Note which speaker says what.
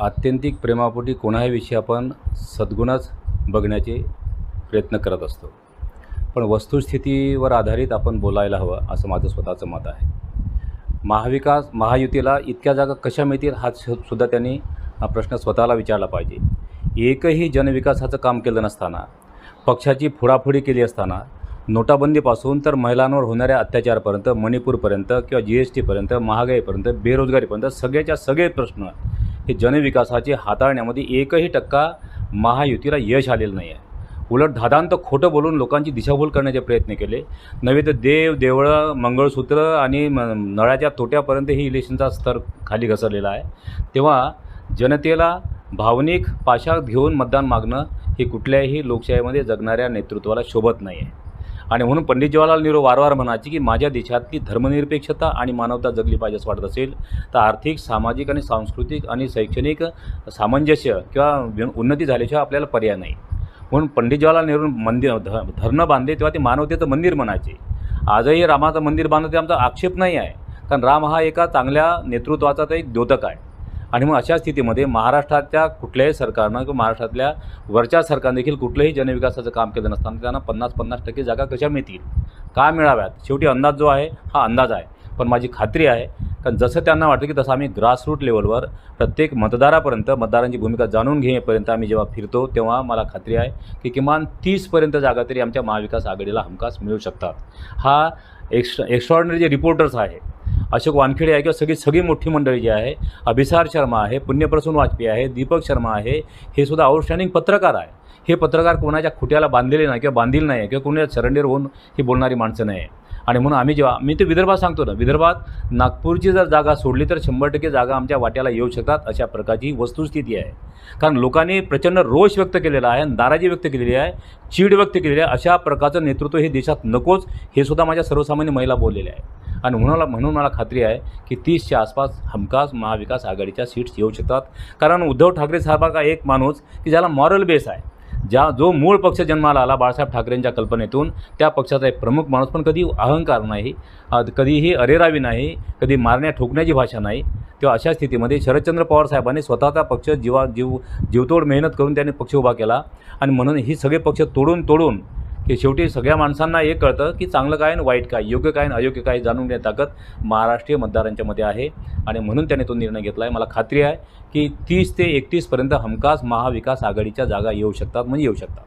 Speaker 1: आत्यंतिक प्रेमापोटी कोणाही विषयी आपण सद्गुणच बघण्याचे प्रयत्न करत असतो. पण वस्तुस्थितीवर आधारित आपण बोलायला हवं असं माझं स्वतःचं मत आहे. महाविकास महायुतीला इतक्या जागा कशा मिळतील हा सुद्धा त्यांनी हा प्रश्न स्वतःला विचारला पाहिजे. एकही जनविकासाचं काम केलं नसताना पक्षाची फोडाफोडी केली असताना नोटाबंदीपासून तर महिलांवर होणाऱ्या अत्याचारापर्यंत मणिपूरपर्यंत किंवा जी एस टीपर्यंत महागाईपर्यंत बेरोजगारीपर्यंत सगळ्याच्या सगळे प्रश्न हे जनविकासाचे हाताळण्यामध्ये एकही टक्का महायुतीला यश आलेलं नाही आहे उलट धादांत खोटं बोलून लोकांची दिशाभूल करण्याचे प्रयत्न केले. नव्हे तर देव देवळं मंगळसूत्र आणि म नळाच्या तोट्यापर्यंत ही इलेक्शनचा स्तर खाली घसरलेला आहे. तेव्हा जनतेला भावनिक पाशात घेऊन मतदान मागणं हे कुठल्याही लोकशाहीमध्ये जगणाऱ्या नेतृत्वाला शोभत नाही आहे आणि म्हणून पंडित जवाहरलाल नेहरू वारंवार म्हणायचे की माझ्या देशातली धर्मनिरपेक्षता आणि मानवता जगली पाहिजे असं वाटत असेल तर आर्थिक सामाजिक आणि सांस्कृतिक आणि शैक्षणिक सामंजस्य किंवा उन्नती झाल्याशिवाय आपल्याला पर्याय नाही. म्हणून पंडित जवाहरलाल नेहरू मंदिर ध धरणं बांधले तेव्हा ते मानवतेचं मंदिर म्हणायचे. आजही रामाचं मंदिर बांधलं ते आमचा आक्षेप नाही आहे कारण राम हा एका चांगल्या नेतृत्वाचा एक द्योतक आहे. आणि मग अशा स्थितीमध्ये महाराष्ट्रातल्या कुठल्याही सरकारनं किंवा महाराष्ट्रातल्या वरच्या सरकारनं देखील कुठलंही जनविकासाचं काम केलं नसताना त्यांना पन्नास पन्नास टक्के जागा कशा मिळतील? का मिळाव्यात? शेवटी अंदाज जो आहे हा अंदाज आहे. पण माझी खात्री आहे कारण जसं त्यांना वाटतं की तसं आम्ही ग्रासरूट लेवलवर प्रत्येक मतदारापर्यंत मतदारांची भूमिका जाणून घेईपर्यंत आम्ही जेव्हा फिरतो तेव्हा मला खात्री आहे की किमान तीसपर्यंत जागा तरी आमच्या महाविकास आघाडीला हमखास मिळू शकतात. हा एक्स्ट्रा एक्स्ट्रॉर्डनरी जे रिपोर्टर्स आहे अशोक वानखेडे आहे किंवा सगळी सगळी मोठी मंडळी जी आहे अभिसार शर्मा आहे पुण्यप्रसून वाजपेयी आहे दीपक शर्मा आहे हे सुद्धा आउटस्टँडिंग पत्रकार आहे. हे पत्रकार कोणाच्या खुट्याला बांधलेले नाही किंवा बांधील नाही आहे किंवा कोणाच्या सरेंडर होऊन ही बोलणारी माणसं नाही आहे. आणि म्हणून आम्ही जेव्हा मी ते विदर्भात सांगतो ना विदर्भात नागपूरची जर जागा सोडली तर शंभर टक्के जागा आमच्या वाट्याला येऊ शकतात अशा प्रकारची वस्तुस्थिती आहे. कारण लोकांनी प्रचंड रोष व्यक्त केलेला आहे नाराजी व्यक्त केलेली आहे चीड व्यक्त केलेली आहे. अशा प्रकारचं नेतृत्व हे देशात नकोच हे सुद्धा माझ्या सर्वसामान्य महिला बोललेल्या आहे आणि म्हणाला म्हणून मला खात्री आहे की तीसच्या आसपास हमखास महाविकास आघाडीच्या सीट्स येऊ शकतात. कारण उद्धव ठाकरे साहेबाचा एक माणूस की ज्याला मॉरल बेस आहे. ज्या जो मूळ पक्ष जन्माला आला बाळासाहेब ठाकरेंच्या कल्पनेतून त्या पक्षाचा एक प्रमुख माणूस पण कधी अहंकार नाही कधीही अरेरावी नाही कधी मारण्या ठोकण्याची भाषा नाही तेव्हा अशा स्थितीमध्ये शरदचंद्र पवार साहेबांनी स्वतःचा पक्ष जीवा जीव जीवतोड मेहनत करून त्यांनी पक्ष उभा केला. आणि म्हणून ही सगळे पक्ष तोडून तोडून की शेवटी सगळ्या माणसांना हे कळतं की चांगलं काय आणि वाईट काय योग्य काय आणि अयोग्य काय जाणून घेण्याची ताकद महाराष्ट्रीय मतदारांच्या मध्ये आहे. आणि म्हणून त्याने तो निर्णय घेतला आहे मला खात्री आहे की तीस ते एकतीसपर्यंत हमखास महाविकास आघाडीच्या जागा येऊ शकतात म्हणजे येऊ शकतात.